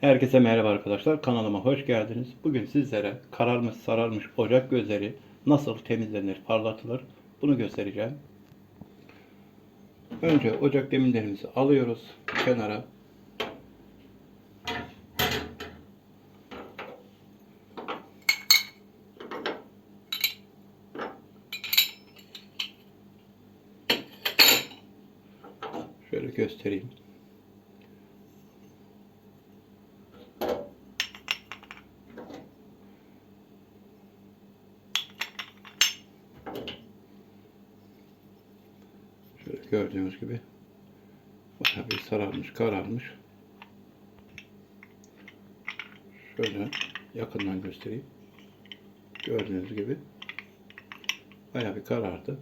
Herkese merhaba arkadaşlar. Kanalıma hoş geldiniz. Bugün sizlere kararmış sararmış ocak gözleri nasıl temizlenir, parlatılır bunu göstereceğim. Önce ocak demirlerimizi alıyoruz kenara. Şöyle göstereyim. Şöyle gördüğünüz gibi bayağı bir sararmış, kararmış. Şöyle yakından göstereyim. Gördüğünüz gibi bayağı bir karardı.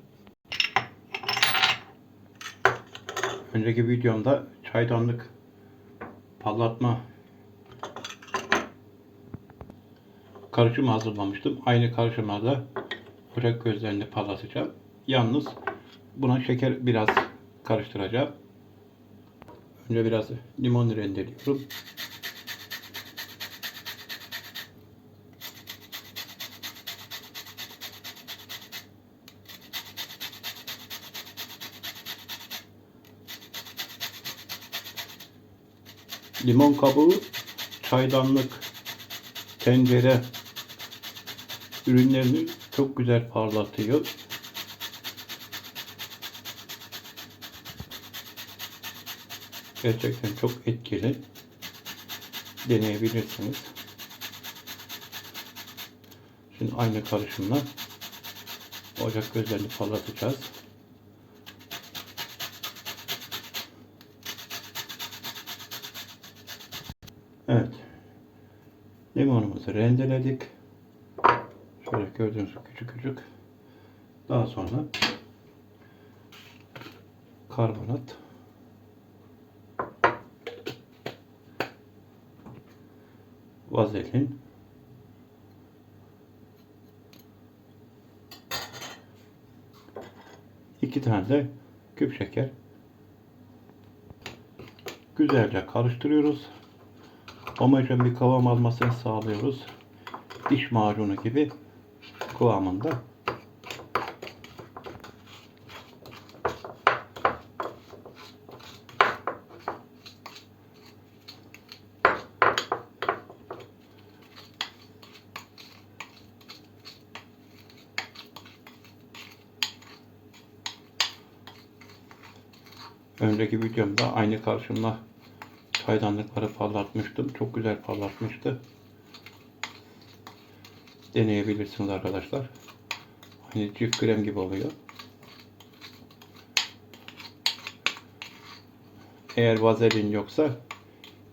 Önceki videomda çaydanlık parlatma karışımı hazırlamıştım. Aynı karışımda ocak gözlerini parlatacağım. Yalnız buna şeker biraz karıştıracağım. Önce biraz limon rendeliyorum. Limon kabuğu, çaydanlık, tencere ürünlerini çok güzel parlatıyor. Gerçekten çok etkili. Deneyebilirsiniz. Şimdi aynı karışımla ocak gözlerini parlatacağız. Evet. Limonumuzu rendeledik. Şöyle gördüğünüz küçük küçük. Daha sonra karbonat vazelin. İki tane de küp şeker. Güzelce karıştırıyoruz. Homojen bir kıvam almasını sağlıyoruz. Diş macunu gibi kıvamında Önceki videomda aynı karşımla çaydanlıkları parlatmıştım. Çok güzel parlatmıştı. Deneyebilirsiniz arkadaşlar. Hani çift krem gibi oluyor. Eğer vazelin yoksa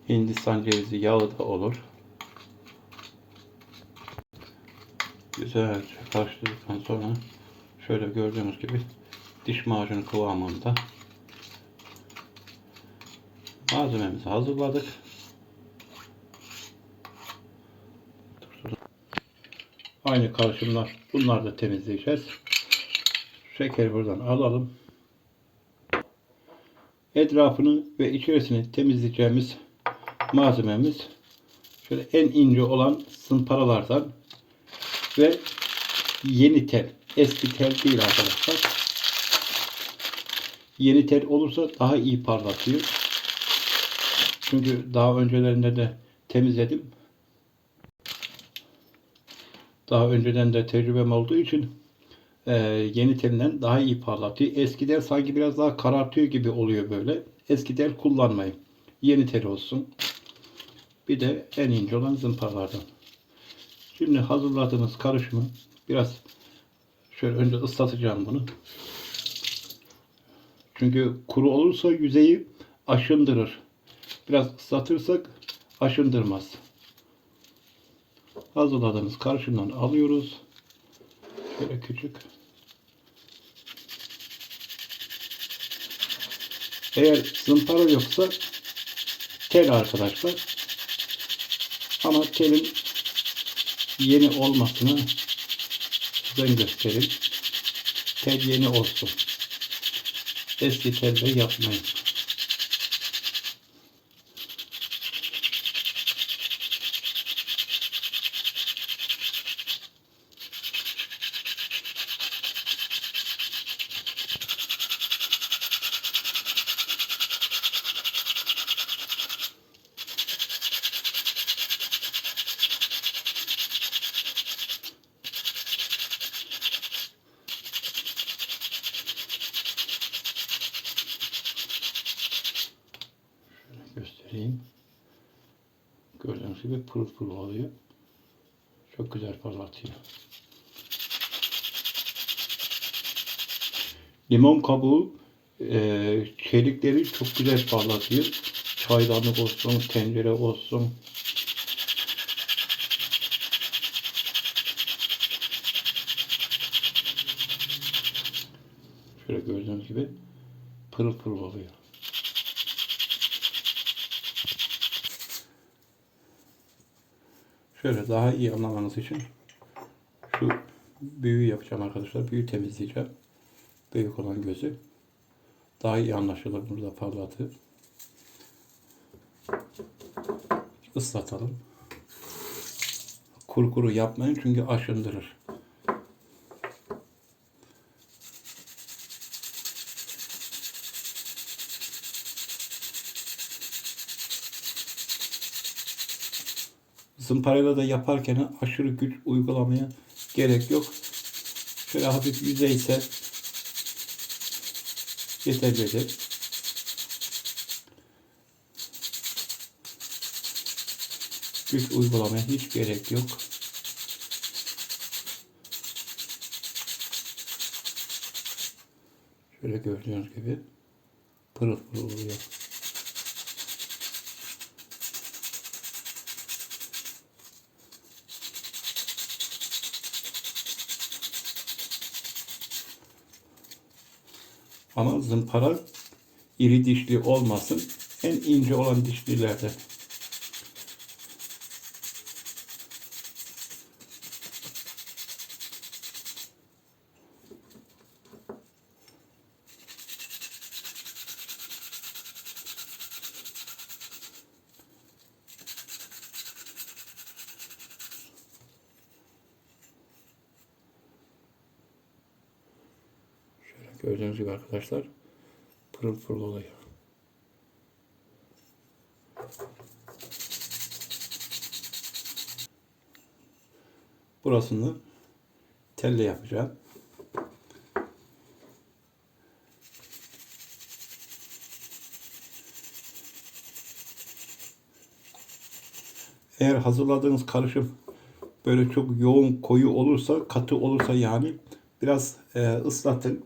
Hindistan cevizi yağı da olur. Güzelce karıştırdıktan sonra şöyle gördüğünüz gibi diş macunu kıvamında malzememizi hazırladık. Aynı karışımlar. Bunları da temizleyeceğiz. Şekeri buradan alalım. Etrafını ve içerisini temizleyeceğimiz malzememiz şöyle en ince olan sımparalardan ve yeni tel. Eski tel değil arkadaşlar. Yeni tel olursa daha iyi parlatıyor. Çünkü daha öncelerinde de temizledim. Daha önceden de tecrübem olduğu için e, yeni telinden daha iyi parlatıyor. Eskiden sanki biraz daha karartıyor gibi oluyor böyle. Eski tel kullanmayın. Yeni tel olsun. Bir de en ince olan zımparalardan. Şimdi hazırladığımız karışımı biraz şöyle önce ıslatacağım bunu. Çünkü kuru olursa yüzeyi aşındırır. Biraz ıslatırsak aşındırmaz. Hazırladığımız karışımdan alıyoruz. Şöyle küçük. Eğer zımpara yoksa tel arkadaşlar. Ama telin yeni olmasını ben göstereyim. Tel yeni olsun. Eski telle yapmayın. Gördüğünüz gibi pırıl pırıl oluyor. Çok güzel parlatıyor. Limon kabuğu e, çelikleri çok güzel parlatıyor. Çaydanlık olsun, tencere olsun. Şöyle gördüğünüz gibi pırıl pırıl oluyor. Şöyle daha iyi anlamanız için şu büyüğü yapacağım arkadaşlar. Büyüğü temizleyeceğim. Büyük olan gözü. Daha iyi anlaşılır burada parlatır. Islatalım. Kuru kuru yapmayın çünkü aşındırır. Zımparayla da yaparken aşırı güç uygulamaya gerek yok. Şöyle hafif yüzeysel yeterlidir. Güç uygulamaya hiç gerek yok. Şöyle gördüğünüz gibi pırıl pırıl oluyor. Ama zımpara iri dişli olmasın. En ince olan dişlilerden. Şöyle gördüğünüz arkadaşlar pırıl pırıl oluyor. Burasını telle yapacağım. Eğer hazırladığınız karışım böyle çok yoğun koyu olursa, katı olursa yani biraz e, ıslatın.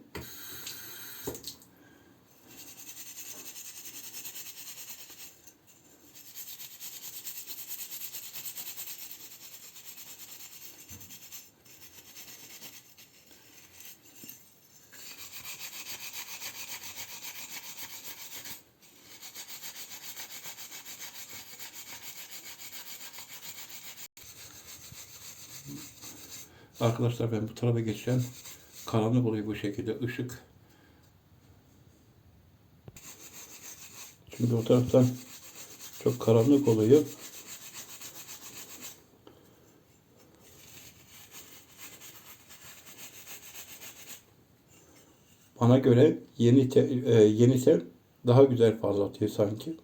Arkadaşlar ben bu tarafa geçeceğim. Karanlık oluyor bu şekilde ışık. Çünkü o taraftan çok karanlık oluyor. Bana göre yeni te, e, yeni tel daha güzel parlatıyor sanki.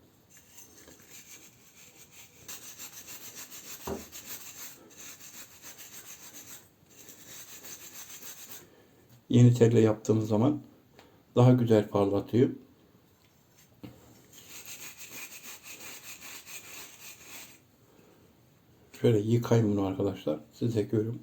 Yeni telle yaptığımız zaman daha güzel parlatıyor. Şöyle yıkayın bunu arkadaşlar. Size görün.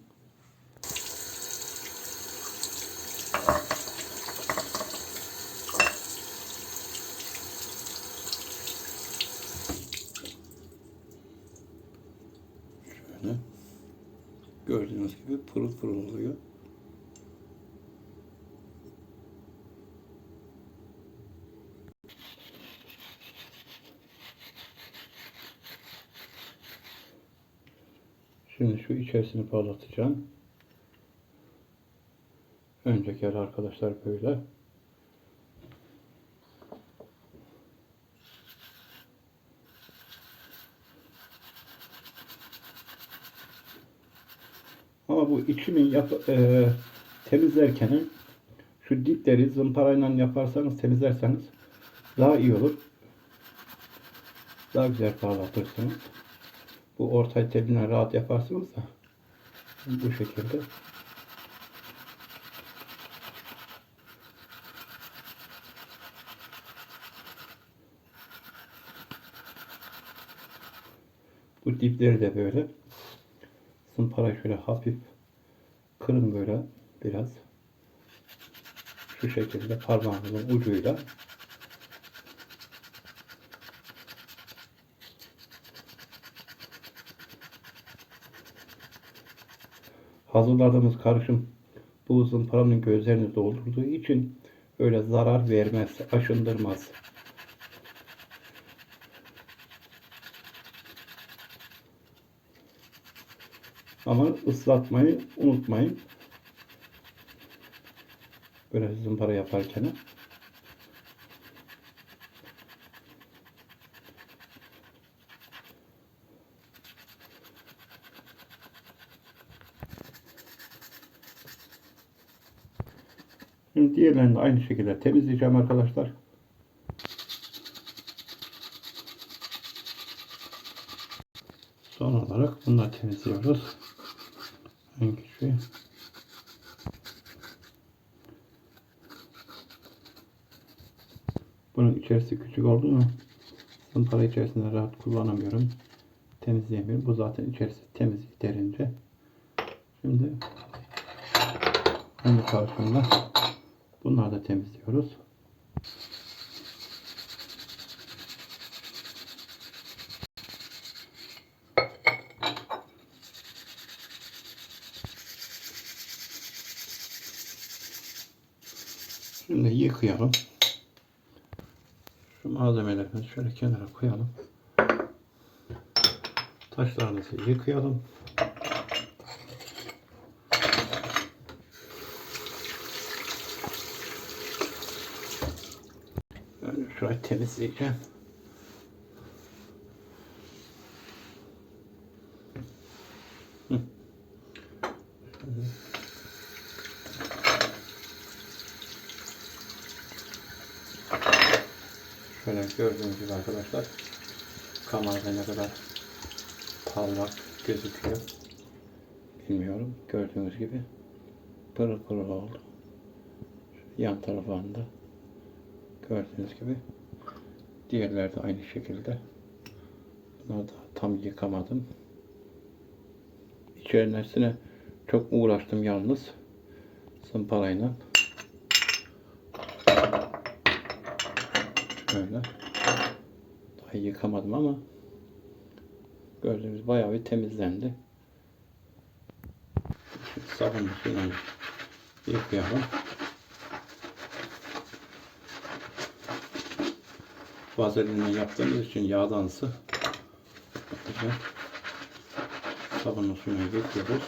Şöyle. Gördüğünüz gibi pırıl pırıl oluyor. Şimdi şu içerisini parlatacağım. Önceki yer arkadaşlar böyle. Ama bu içini yap, e, temizlerken şu dipleri zımparayla yaparsanız temizlerseniz daha iyi olur. Daha güzel parlatırsınız. Bu orta teline rahat yaparsınız da bu şekilde. Bu dipleri de böyle zımpara şöyle hafif kırın böyle biraz. Şu şekilde parmağınızın ucuyla hazırladığımız karışım bu zımparanın gözlerini doldurduğu için öyle zarar vermez, aşındırmaz. Ama ıslatmayı unutmayın. Böyle zımpara yaparken. De aynı şekilde temizleyeceğim arkadaşlar. Son olarak bunu da temizliyoruz. En küçüğü. Bunun içerisi küçük oldu mu zımpara içerisinde rahat kullanamıyorum. Temizleyemiyorum. Bu zaten içerisi temiz yeterince. Şimdi aynı karşımda bunları da temizliyoruz. Şimdi yıkayalım. Şu malzemelerimizi şöyle kenara koyalım. Taşlarımızı yıkayalım. Böyle şurayı temizleyeceğim. Şöyle gördüğünüz gibi arkadaşlar kamerada ne kadar parlak gözüküyor bilmiyorum. Gördüğünüz gibi pırıl pırıl oldu. Yan tarafında gördüğünüz gibi diğerleri de aynı şekilde. Bunları da tam yıkamadım. İçerisine çok uğraştım yalnız zımparayla. Şöyle. Daha yıkamadım ama gördüğünüz bayağı bir temizlendi. Sabunlu suyla yıkayalım. Vazelinle yaptığımız için yağdansı. Sabunlu suyla yıkıyoruz.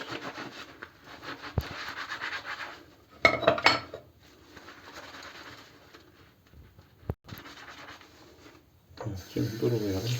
Evet, şimdi durulayalım.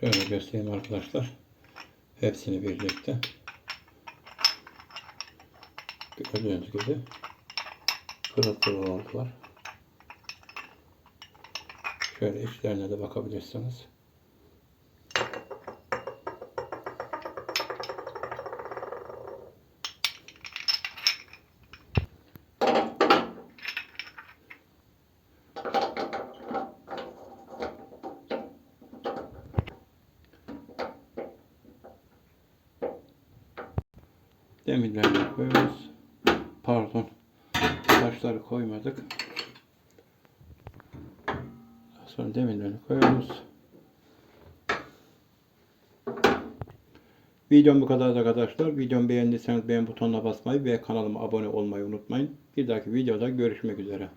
Şöyle göstereyim arkadaşlar. Hepsini birlikte. Gördüğünüz gibi pırıl pırıl oldular. Şöyle içlerine de bakabilirsiniz. Demirlerini koyuyoruz. Pardon. Taşları koymadık. Sonra demirlerini koyuyoruz. Videom bu kadar arkadaşlar. Videomu beğendiyseniz beğen butonuna basmayı ve kanalıma abone olmayı unutmayın. Bir dahaki videoda görüşmek üzere.